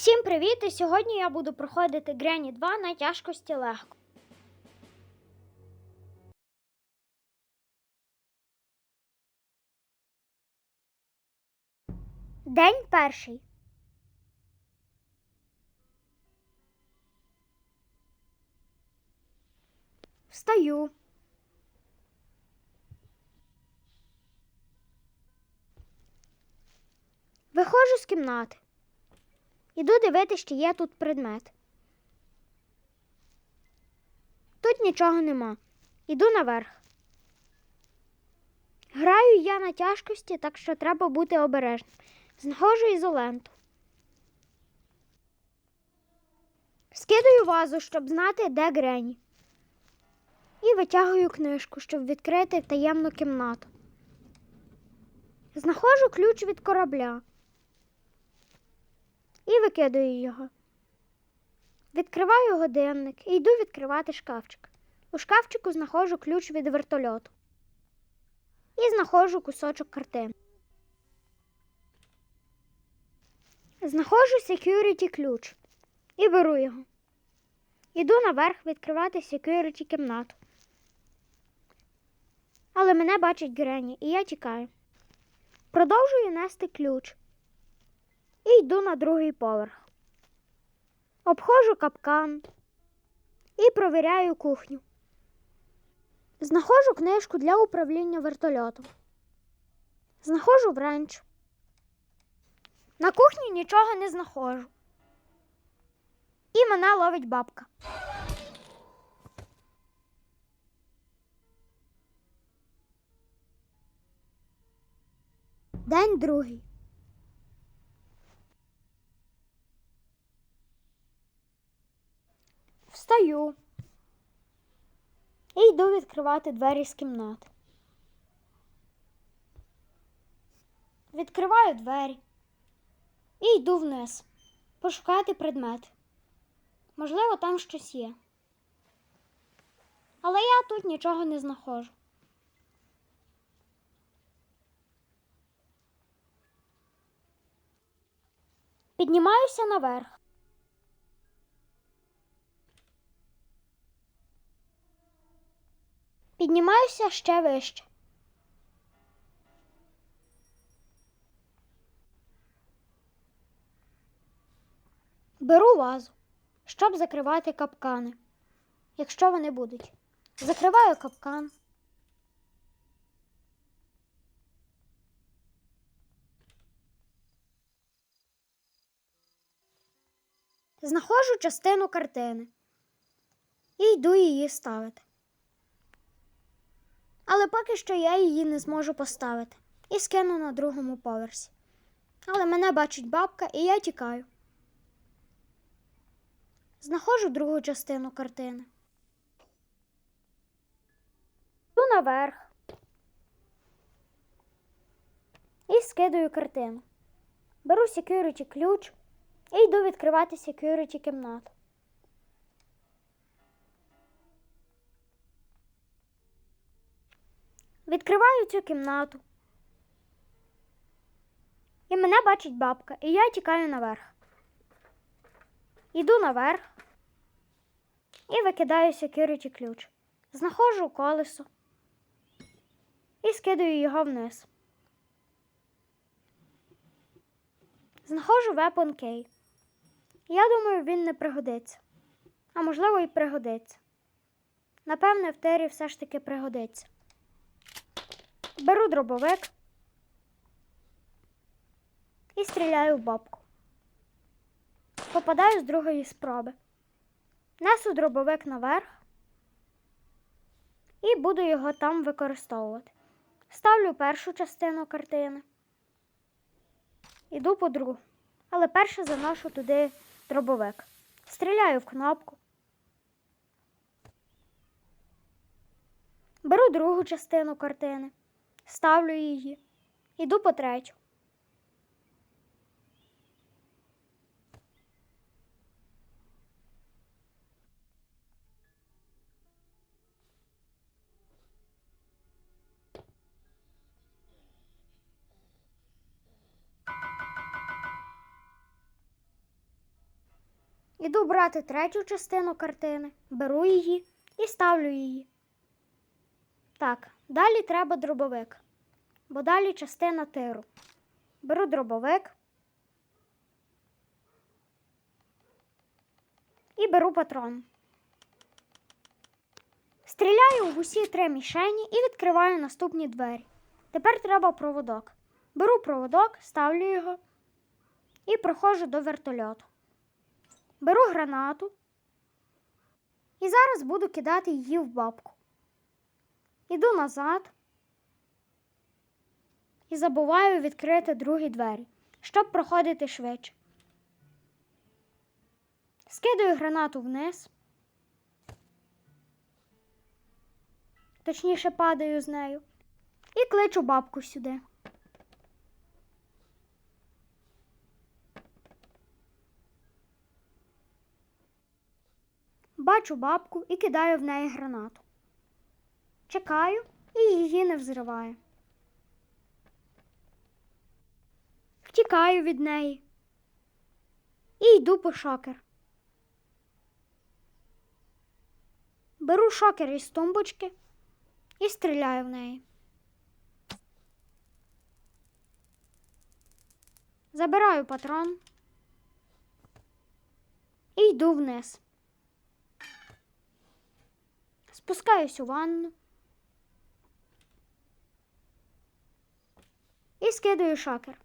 Всім привіт! І сьогодні я буду проходити Грені 2 на тяжкості легко. День перший. Встаю. Виходжу з кімнати. Іду дивитися, чи є тут предмет. Тут нічого нема. Іду наверх. Граю я на тяжкості, так що треба бути обережним. Знаходжу ізоленту. Скидаю вазу, щоб знати, де Грені. І витягую книжку, щоб відкрити таємну кімнату. Знаходжу ключ від корабля і викидаю його. Відкриваю годинник і йду відкривати шкафчик. У шкафчику знаходжу ключ від вертольоту і знаходжу кусочок картин. Знаходжу security ключ і беру його. Іду наверх відкривати security кімнату. Але мене бачить Грені, і я тікаю. Продовжую нести ключ і йду на другий поверх. Обходжу капкан і провіряю кухню. Знаходжу книжку для управління вертольотом. Знаходжу вренч. На кухні нічого не знаходжу. І мене ловить бабка. День другий. Встаю і йду відкривати двері з кімнати. Відкриваю двері і йду вниз пошукати предмет. Можливо, там щось є. Але я тут нічого не знаходжу. Піднімаюся наверх. Піднімаюся ще вище. Беру вазу, щоб закривати капкани, якщо вони будуть. Закриваю капкан. Знаходжу частину картини і йду її ставити. Але поки що я її не зможу поставити і скину на другому поверсі. Але мене бачить бабка, і я тікаю. Знаходжу другу частину картини. Йду наверх. І скидаю картину. Беру security ключ і йду відкривати security кімнату. Відкриваю цю кімнату. І мене бачить бабка, і я тікаю наверх. Іду наверх і викидаю security ключ. Знаходжу колесо і скидаю його вниз. Знаходжу weapon key. Я думаю, він не пригодиться. А можливо, і пригодиться. Напевне, в тері все ж таки пригодиться. Беру дробовик і стріляю в бабку. Попадаю з другої спроби. Несу дробовик наверх і буду його там використовувати. Ставлю першу частину картини. Іду по другу. Але перше заношу туди дробовик. Стріляю в кнопку. Беру другу частину картини. Ставлю її. Іду по третю. Іду брати третю частину картини, беру її і ставлю її. Так, далі треба дробовик, бо далі частина тиру. Беру дробовик і беру патрон. Стріляю в усі три мішені і відкриваю наступні двері. Тепер треба проводок. Беру проводок, ставлю його і проходжу до вертольоту. Беру гранату і зараз буду кидати її в бабку. Іду назад і забуваю відкрити другі двері, щоб проходити швидше. Скидаю гранату вниз. Точніше падаю з нею. І кличу бабку сюди. Бачу бабку і кидаю в неї гранату. Чекаю і її не взриваю. Втікаю від неї і йду по шокер. Беру шокер із тумбочки і стріляю в неї. Забираю патрон і йду вниз. Спускаюсь у ванну і скидаю шокер.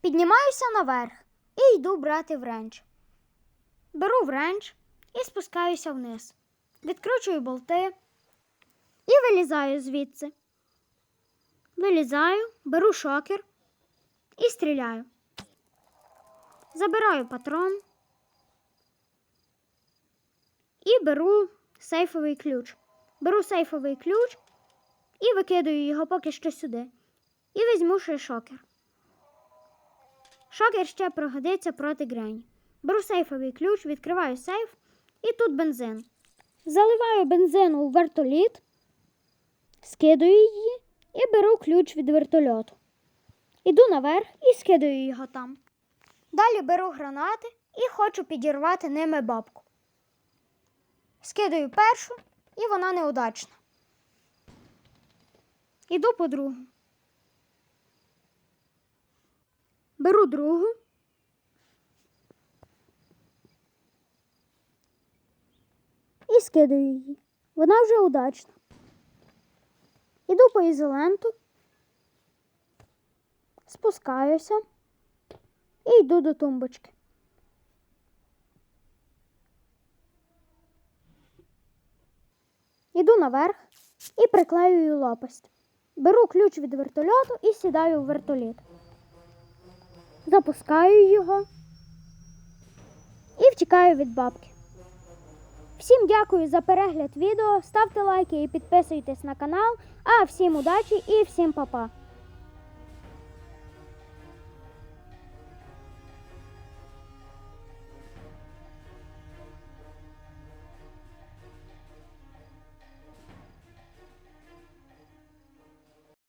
Піднімаюся наверх і йду брати вренч. Беру вренч і спускаюся вниз. Відкручую болти і вилізаю звідси. Вилізаю, беру шокер і стріляю. Забираю патрон і беру сейфовий ключ. Беру сейфовий ключ і викидаю його поки що сюди. І візьму ще шокер. Шокер ще пригодиться проти Грені. Беру сейфовий ключ, відкриваю сейф і тут бензин. Заливаю бензин у вертоліт, скидаю її і беру ключ від вертольоту. Іду наверх і скидаю його там. Далі беру гранати і хочу підірвати ними бабку. Скидаю першу, і вона неудачна. Іду по другу. Беру другу. І скидаю її. Вона вже удачна. Іду по ізоленту, спускаюся і йду до тумбочки. Іду наверх і приклеюю лопасть. Беру ключ від вертольоту і сідаю в вертоліт. Запускаю його і втікаю від бабки. Всім дякую за перегляд відео. Ставте лайки і підписуйтесь на канал. А всім удачі і всім па-па!